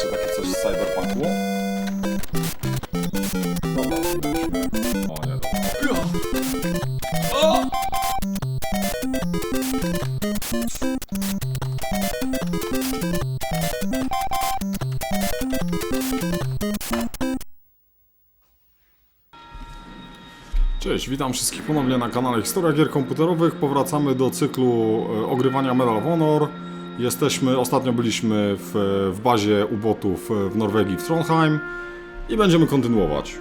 Macie takie coś z cyberpunku? Dobra. O nie. O! Cześć, witam wszystkich ponownie na kanale Historia Gier Komputerowych. Powracamy do cyklu e, ogrywania Medal of Honor. Jesteśmy, ostatnio byliśmy w, w bazie ubotów w Norwegii w Trondheim i będziemy kontynuować.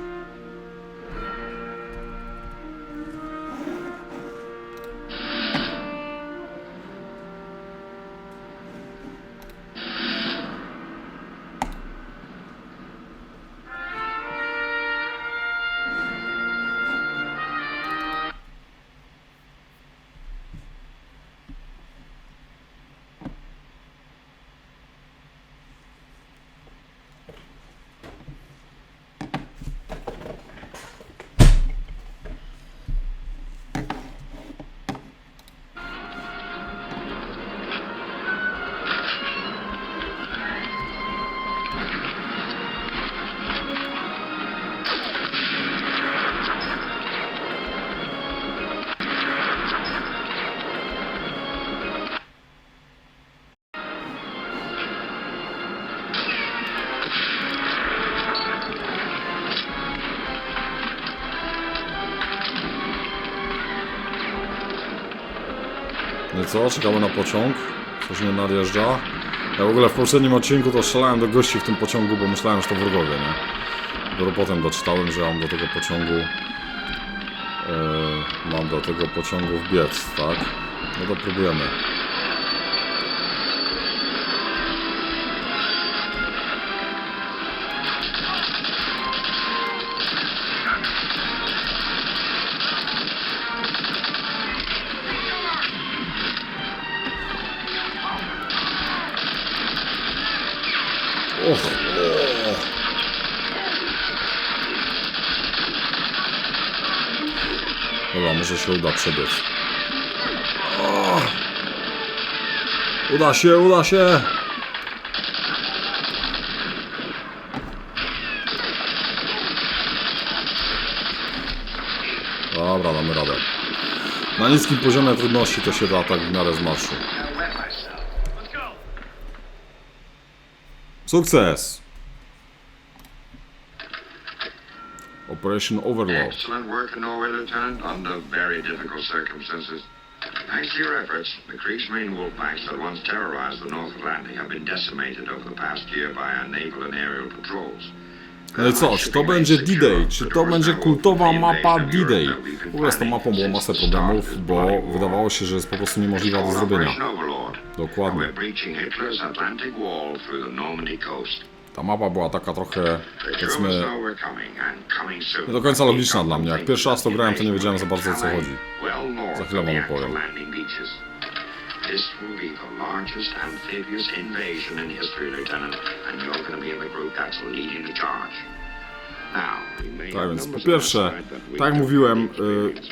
Co, czekamy na pociąg. Coś nie nadjeżdża. Ja w ogóle w poprzednim odcinku to strzelałem do gości w tym pociągu, bo myślałem, że to wrogowie, nie? Dopiero potem doczytałem, że mam do tego pociągu... e, mam do tego pociągu wbiec, tak? No to próbujemy. Się uda przebiec. O. Uda się, uda się! Dobra, damy radę. Na niskim poziomie trudności to się da tak w miarę z marszu. Sukces! Operation Overlord. Excellent work Norway, Lieutenant, under very difficult circumstances. Thanks to your efforts, the Kriegsmarine that once terrorized the North Atlantic have been decimated over the past year by our naval and aerial patrols. I co, czy to będzie D-Day? Czy to będzie kultowa mapa D-Day? W ogóle z tą mapą było masę problemów, bo wydawało się, że jest po prostu niemożliwa do zrobienia. Dokładnie. Ta mapa była taka trochę, powiedzmy, nie do końca logiczna dla mnie. Jak pierwszy raz to grałem, to nie wiedziałem za bardzo o co chodzi. Za chwilę wam opowiem. This will be the largest amphibious invasion in history, Lieutenant, and you're going to be in the group that's leading the charge. Tak więc po pierwsze, tak jak mówiłem, y,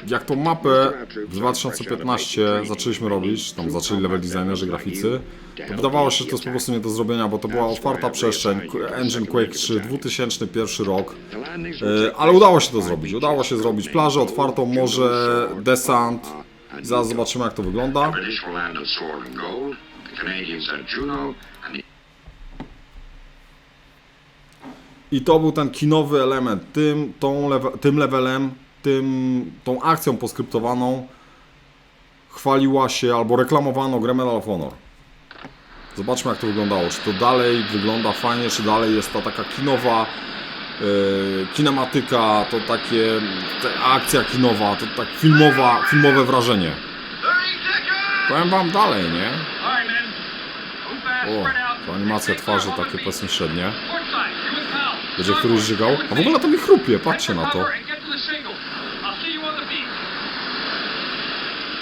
jak tą mapę w 2015 zaczęliśmy robić, tam zaczęli level designerzy, graficy, to wydawało się, że to jest po prostu nie do zrobienia, bo to była otwarta przestrzeń, Engine Quake 3, 2001 rok, y, ale udało się to zrobić, udało się zrobić plażę otwartą, morze, desant, zaraz zobaczymy jak to wygląda. Juno, I to był ten kinowy element. Tym, tą lewe, tym levelem, tym, tą akcją poskryptowaną chwaliła się albo reklamowano grę Medal of Honor. Zobaczmy jak to wyglądało. Czy to dalej wygląda fajnie, czy dalej jest ta taka kinowa yy, kinematyka, to takie ta akcja kinowa, to tak filmowa, filmowe wrażenie. Powiem wam dalej, nie? O, to animacja twarzy takie powiedzmy średnie. Będzie któryś żygał. A w ogóle to mi chrupie, patrzcie na to.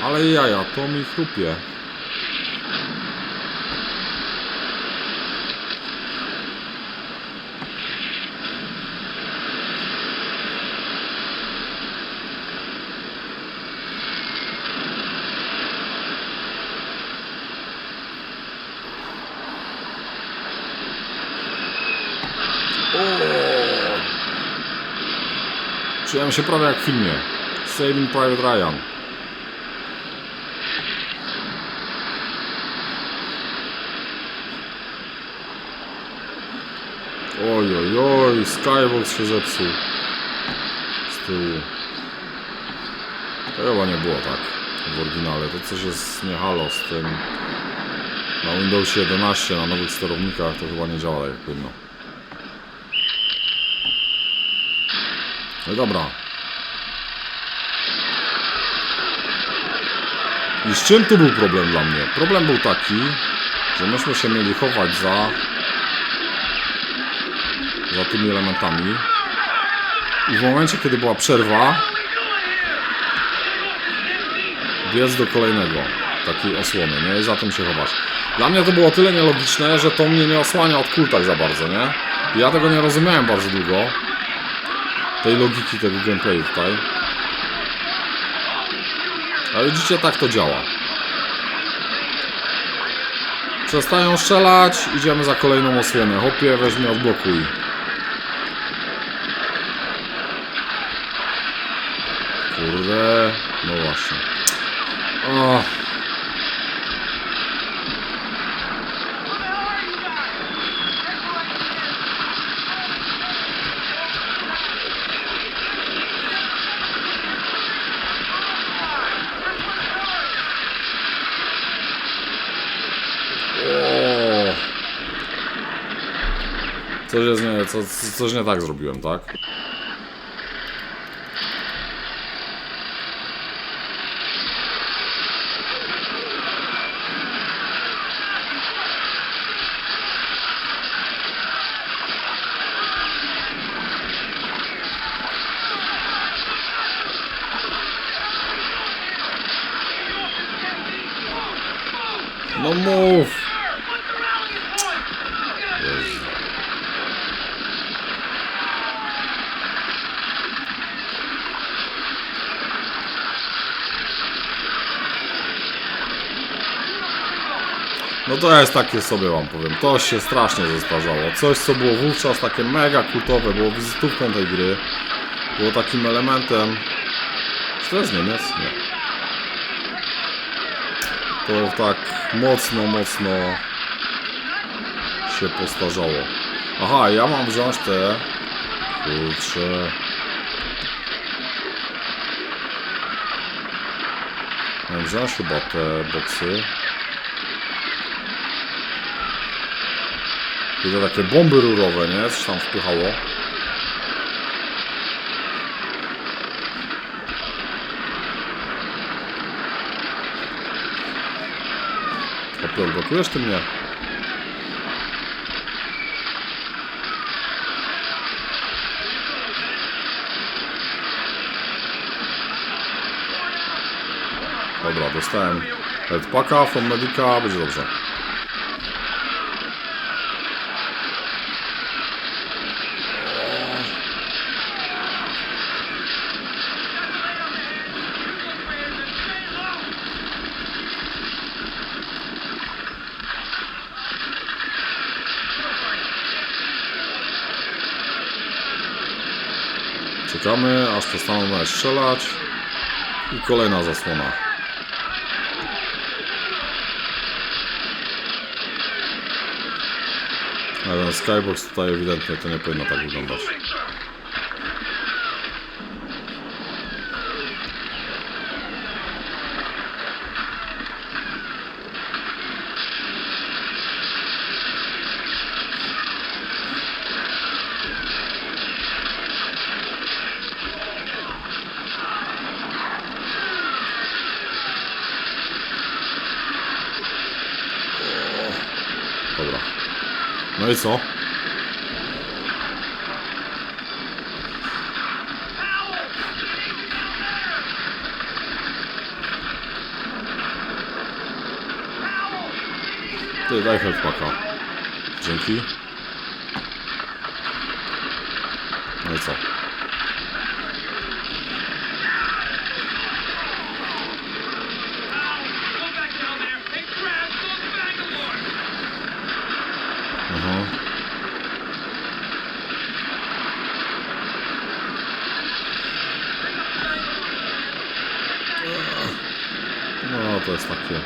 Ale jaja, to mi chrupie. Czułem się prawie jak w filmie. Saving Private Ryan. Oj, oj, oj, Skybox się zepsuł. Z tyłu. To chyba nie było tak w oryginale. To coś jest nie halo z tym. Na Windowsie 11, na nowych sterownikach to chyba nie działa jak powinno. No dobra. I z czym tu był problem dla mnie? Problem był taki, że myśmy się mieli chować za za tymi elementami i w momencie, kiedy była przerwa biec do kolejnego takiej osłony, nie? I za tym się chować. Dla mnie to było tyle nielogiczne, że to mnie nie osłania od kul tak za bardzo, nie? I ja tego nie rozumiałem bardzo długo. Tej logiki tego gameplayu tutaj. Ale widzicie, tak to działa. Przestają strzelać, idziemy za kolejną osłonę. Hopie, weźmie odblokuj. Kurde, no właśnie. O. Coś jest nie, co, coś nie tak zrobiłem, tak? No to jest takie sobie wam powiem, to się strasznie zestarzało. Coś co było wówczas takie mega kultowe, było wizytówką tej gry. Było takim elementem... Czy to jest Niemiec? Nie. To tak mocno, mocno się postarzało. Aha, ja mam wziąć te... Kurczę... Mam wziąć chyba te boksy. I takie bomby rurowe, nie? Coś tam wpychało. Opel, blokujesz ty mnie? Dobra, dostałem headpacka from Medica, będzie dobrze. Czekamy, aż przestaną nas strzelać. I kolejna zasłona. Ale ten skybox tutaj ewidentnie to nie powinno tak wyglądać. No i co? Ty, daj. Dzięki. No i co? Aha. to jest takie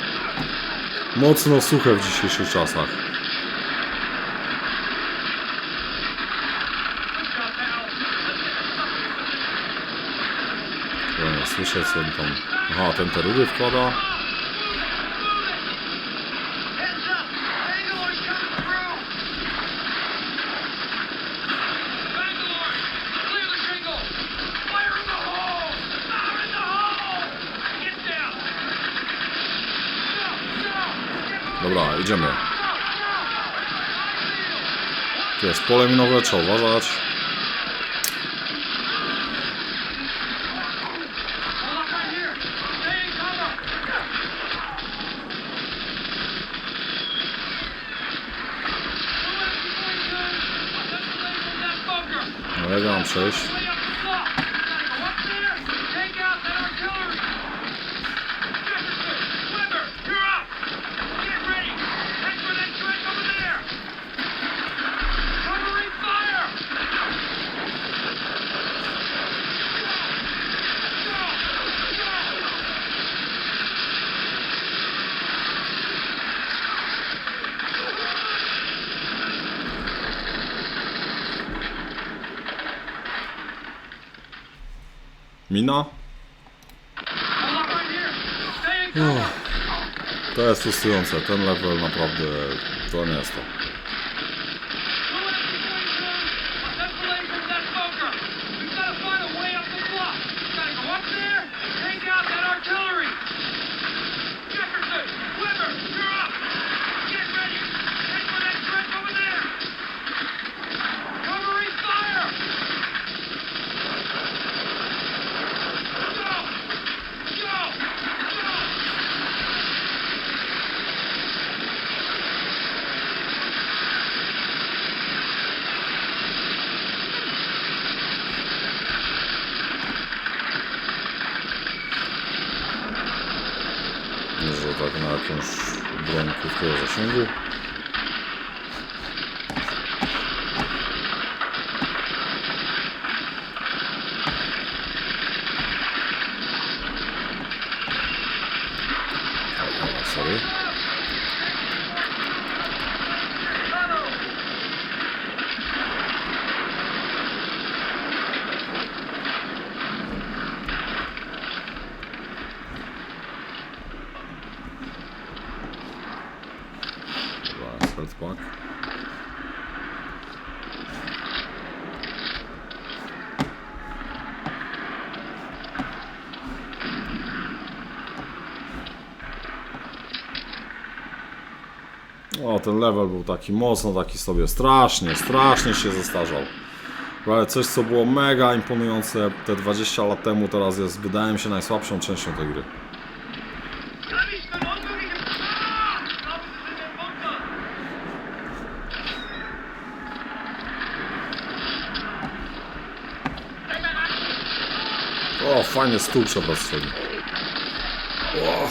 mocno suche w dzisiejszych czasach. Ja słyszę co on tam... Aha, ten te rury wkłada. Dobra, idziemy. Tu jest pole minowe, trzeba uważać. No jak ja przejść? Mina? To jest frustrujące. Ten level naprawdę to nie jest to. Może tak na jakąś broń krótkiego zasięgu. O, Sorry. Dobra, health pack. O, ten level był taki mocno, taki sobie strasznie, strasznie się zestarzał. Ale coś, co było mega imponujące te 20 lat temu, teraz jest, wydaje mi się, najsłabszą częścią tej gry. O, fajnie stół trzeba strzelić. O,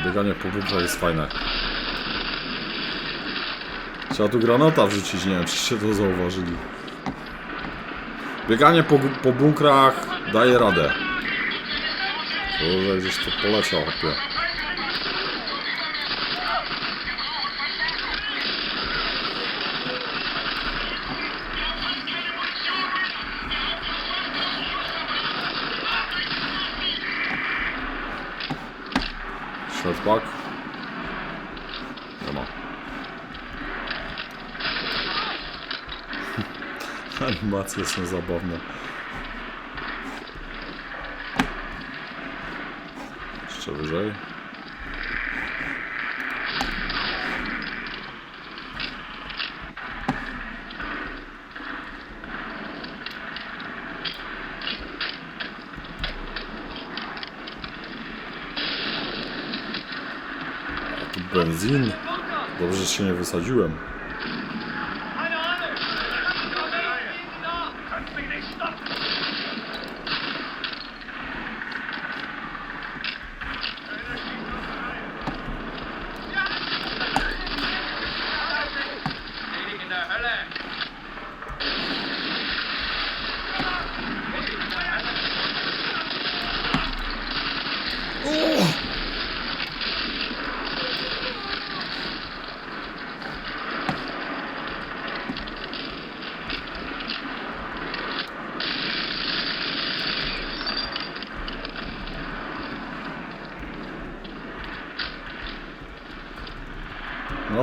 to bieganie po bunkach jest fajne. Trzeba tu granata wrzucić, nie wiem, czyście to zauważyli. Bieganie po, po bunkrach daje radę. Kurde, gdzieś to poleciał, hopie. Animacje są zabawne. Jeszcze wyżej. A benzin. Dobrze, że się nie wysadziłem.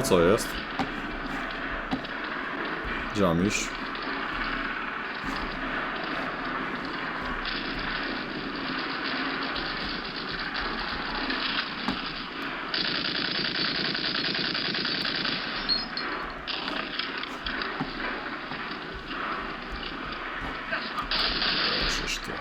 Co jest? Gdzie mam iść? Przecież ty.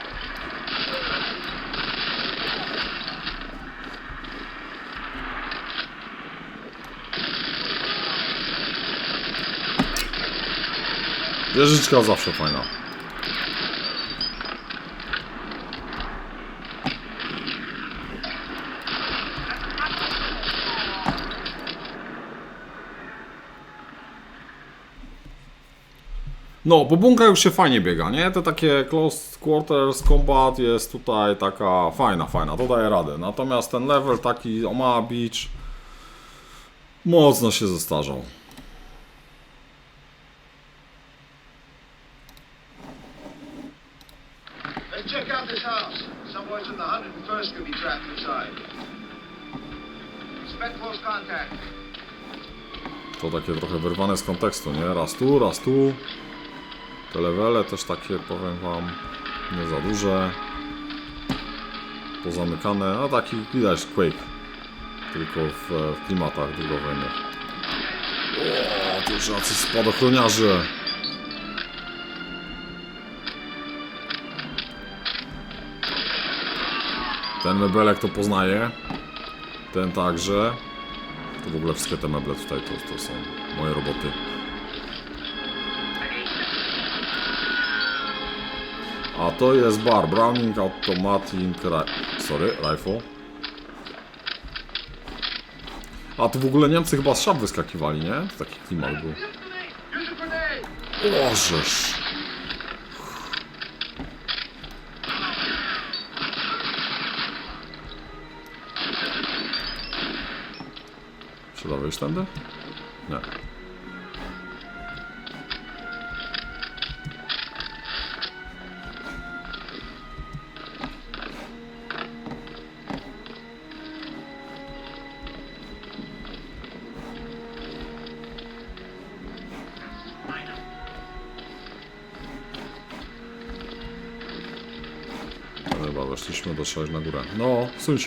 Wieżyczka zawsze fajna. No, po bunkrach już się fajnie biega, nie? To takie close quarters combat jest tutaj taka fajna, fajna, to daje radę. Natomiast ten level taki Omaha Beach mocno się zestarzał. To takie trochę wyrwane z kontekstu, nie? Raz tu, raz tu. Te levele też takie, powiem wam, nie za duże. Pozamykane, no taki widać Quake. Tylko w, w klimatach drugowojennych. O, tu już jacyś spadochroniarze. Ten mebelek to poznaje. Ten także. To w ogóle wszystkie te meble tutaj to, to są moje roboty. A to jest bar Browning Automatic Sorry, Rifle. A tu w ogóle Niemcy chyba z szab wyskakiwali, nie? To taki klimat był. Ożeż. Trzeba wyjść tędy? Nie. Chyba weszliśmy do sześć na górę. No, suń.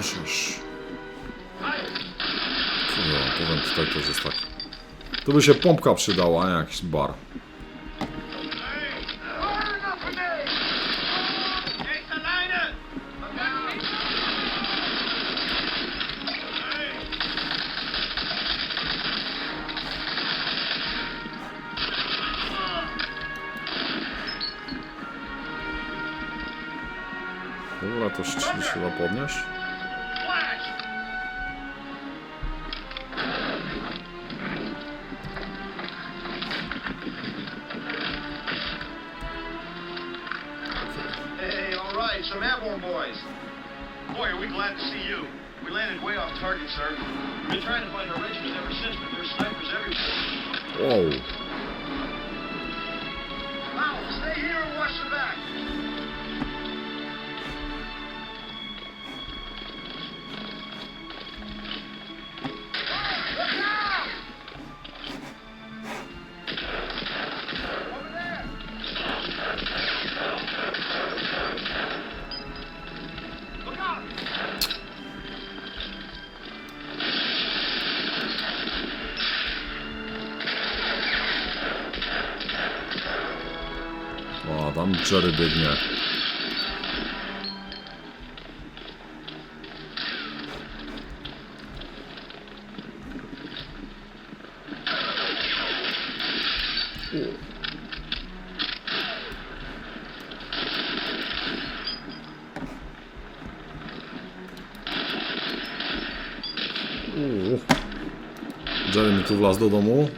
Ja wam powiem, tutaj też jest tak. Tu by się pompka przydała, a nie jakiś bar. Hey, some airborne boys. Boy, are we glad to see you. We landed way off target, sir. We've been trying to find our regiment ever since, but there's snipers everywhere. Whoa. Now, stay here and watch the back. Tam Jerry biegnie. Jerry mi tu wlazł do domu.